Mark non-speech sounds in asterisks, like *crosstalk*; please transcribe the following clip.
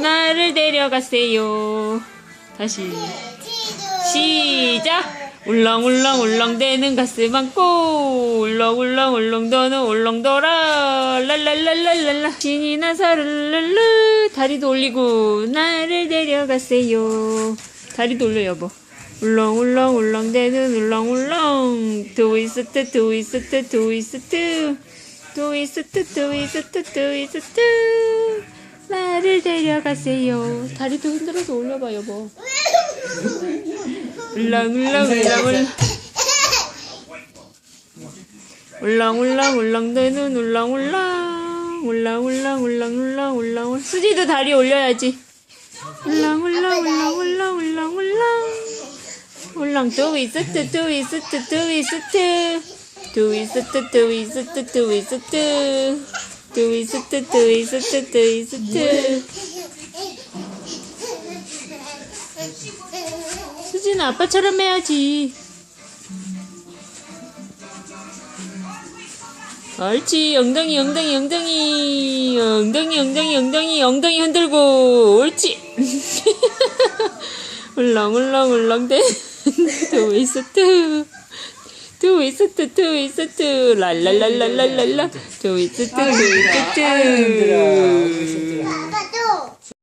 나를 데려가세요. 다시. 시작. 울렁울렁 울렁대는 가슴 안고. 울렁울렁 울렁도는 울렁돌아. 랄랄랄랄랄라. 신이 나서 랄랄라 다리도 올리고 나를 데려가세요. 다리도 올려 여보. 울렁울렁 울렁대는 울렁울렁. 트위스트 트위스트 트위스트. 트위스트 트위스트 트위스트 나를 데려가세요 다리도 흔들어서 올려봐 여보 울렁 울렁 울렁 울렁 울렁 울렁 울렁대는 울렁 울렁 울렁 울렁 울렁 울렁 울렁울 수지도 다리 올려야지 울렁 울렁 울렁 울렁 울렁 울렁 울렁 트위스트 트위스트 트위스트 트위스트 트위스트 트위스트 트위스트 트위스트 트위스트 수진아 아빠처럼 해야지. 옳지. 엉덩이 엉덩이 엉덩이. 엉덩이 엉덩이 엉덩이. 엉덩이 흔들고. 옳지. *laughs* 울렁울렁 울렁대. *laughs* 트위스트 트위스트 트위스트. 랄랄랄랄랄랄라. 트위스트 트위스트